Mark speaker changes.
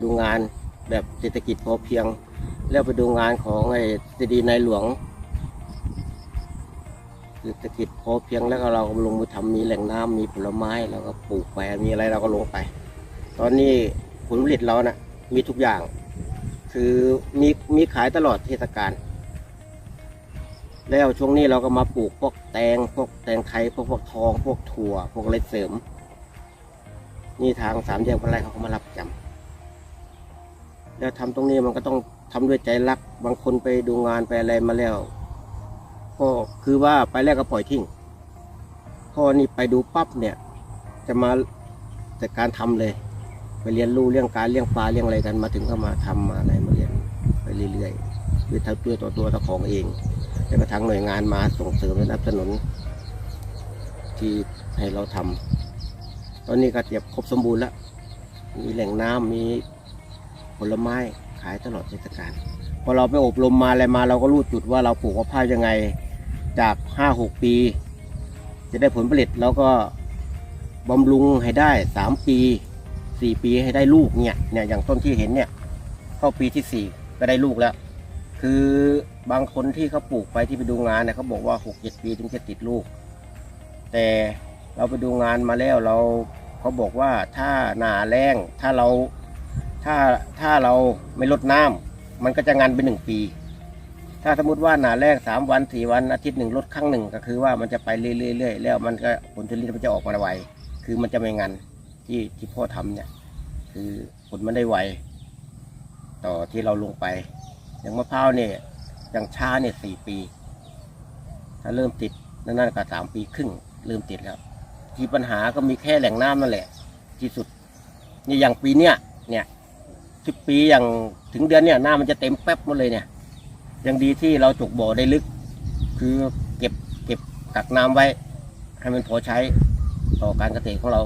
Speaker 1: ดูงานแบบเศรษฐกิจพอเพียง แล้วไปดูงานของไอ้สดีในหลวงเศรษฐกิจพอเพียงแล้วก็เราก็ลงมือทำมีแหล่งน้ำมีผลไม้เราก็ปลูกไปมีอะไรเราก็ลงไป ตอนนี้ผลผลิตเรานะ่ะมีทุกอย่าง คือมีมีขายตลอดเทศกาลแล้วช่วงนี้เราก็มาปลูกพวกแตงพวกแตงไทยพวกพวกทอง พวกถั่ว พวกอะไรเสริม นี่ทางสามแยกพันไรเขาก็มารับจำ แล้วทำตรงนี้มันก็ต้องทำด้วยใจรัก บางคนไปดูงานไปอะไรมาแล้ว ก็คือว่าไปแรกก็ปล่อยทิ้งพอนี่ไปดูปั๊บเนี่ย จะมาจัดการทำเลย ไปเรียนรู้เรื่องการเลี้ยงปลาเลี้ยงอะไรกันมาถึงก็มาทำมาอะไรมาเรียนไปเรื่อยๆด้วยทั้งตัวต่อตัวของเองแล้วก็ทางหน่วยงานมาส่งเสริมและสนับสนุน ที่ให้เราทำตอนนี้ก็เตรียมครบสมบูรณ์แล้วมีแหล่งน้ำมี ผลไม้ขายตลอดเทศกาลพอเราไปอบรมมาอะไรมาเราก็รู้จุดว่าเราปลูกมะพร้าวยังไงจากห้าหกปี จะได้ผลผลิตแล้วก็บำรุงให้ได้สามปีสี่ปีให้ได้ลูกเนี่ยเนี่ยอย่างต้นที่เห็นเนี่ยเข้าปีที่สี่ก็ได้ลูกแล้ว คือบางคนที่เขาปลูกไปที่ไปดูงานเนี่ยเขาบอกว่าหกเจ็ดปีถึงจะติดลูก แต่เราไปดูงานมาแล้วเราเขาบอกว่าถ้าหนาแรงถ้าเรา ถ้าถ้าเราไม่ลดน้ำมันก็จะงานไปหนึ่งปี ถ้าสมมติว่าหนาแรกสามวันสี่วันอาทิตย์หนึ่งลดครั้งหนึ่งก็คือว่ามันจะไปเรื่อยๆแล้วมันก็ผลผลิตมันจะออกมาไวคือมันจะไม่งันที่ที่พ่อทำเนี่ย คือผลมันได้ไวต่อที่เราลงไป อย่างมะพร้าวเนี่ยอย่างช้าเนี่ยสี่ปี ถ้าเริ่มติดนั่นๆก็สามปีครึ่งเริ่มติดแล้วที่ปัญหาก็มีแค่แหล่งน้ำนั่นแหละ ที่สุดนี่อย่างปีเนี้ยเนี่ย สิบปีอย่างถึงเดือนเนี่ยหน้ามันจะเต็มแป๊บหมดเลยเนี่ยยังดีที่เราจกบ่อได้ลึก คือเก็บเก็บกักน้ำไว้ ให้มันพอใช้ต่อการเกษตรของเรา